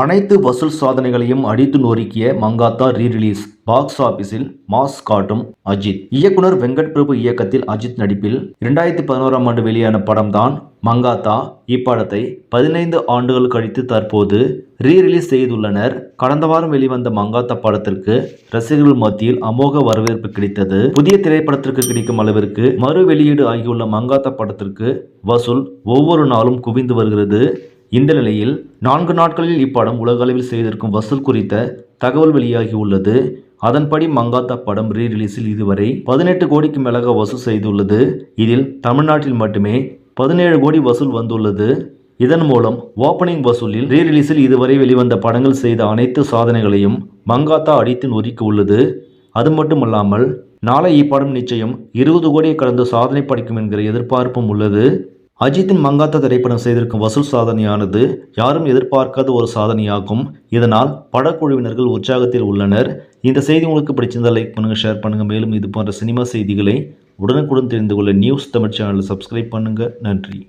அனைத்து வசூல் சாதனைகளையும் அடித்து நொறுக்கிய மங்காத்தா ரீ ரிலீஸ் பாக்ஸ் ஆபீஸில் மாஸ் காட்டும் அஜித். இயக்குனர் வெங்கட் பிரபு இயக்கத்தில் அஜித் நடிப்பில் இரண்டாயிரத்தி பதினோராம் ஆண்டு வெளியான படம்தான் மங்காத்தா. இப்படத்தை பதினைந்து ஆண்டுகள் கழித்து தற்போது ரீ ரிலீஸ் செய்துள்ளனர். கடந்த வாரம் வெளிவந்த மங்காத்தா படத்திற்கு ரசிகர்கள் மத்தியில் அமோக வரவேற்பு கிடைத்தது. புதிய திரைப்படத்திற்கு கிடைக்கும் அளவிற்கு மறு வெளியீடு ஆகியுள்ள மங்காத்தா படத்திற்கு வசூல் ஒவ்வொரு நாளும் குவிந்து வருகிறது. இந்த நிலையில் நான்கு நாட்களில் இப்படம் உலகளவில் செய்திருக்கும் வசூல் குறித்த தகவல் வெளியாகி உள்ளது அதன்படி மங்காத்தா படம் ரீ ரிலீஸில் இதுவரை பதினெட்டு கோடிக்கு மேலாக வசூல் செய்துள்ளது. இதில் தமிழ்நாட்டில் மட்டுமே பதினேழு கோடி வசூல் வந்துள்ளது. இதன் மூலம் ஓப்பனிங் வசூலில் ரீ ரிலீஸில் இதுவரை வெளிவந்த படங்கள் செய்த அனைத்து சாதனைகளையும் மங்காத்தா அடித்து நொறுக்கி உள்ளது. அது மட்டுமல்லாமல் நாளை இப்படம் நிச்சயம் இருபது கோடியை கடந்து சாதனை படைக்கும் என்கிற எதிர்பார்ப்பும் உள்ளது. அஜித்தின் மங்காத்தா திரைப்படம் செய்திருக்கும் வசூல் சாதனையானது யாரும் எதிர்பார்க்காத ஒரு சாதனையாகும். இதனால் படக்குழுவினர்கள் உற்சாகத்தில் உள்ளனர். இந்த செய்தி உங்களுக்கு பிடிச்சிருந்தால் லைக் பண்ணுங்கள் ஷேர் பண்ணுங்கள் மேலும் இது போன்ற சினிமா செய்திகளை உடனுக்குடன் தெரிந்து கொள்ள நியூஸ் தமிழ் சேனலை சப்ஸ்கிரைப் பண்ணுங்கள் நன்றி.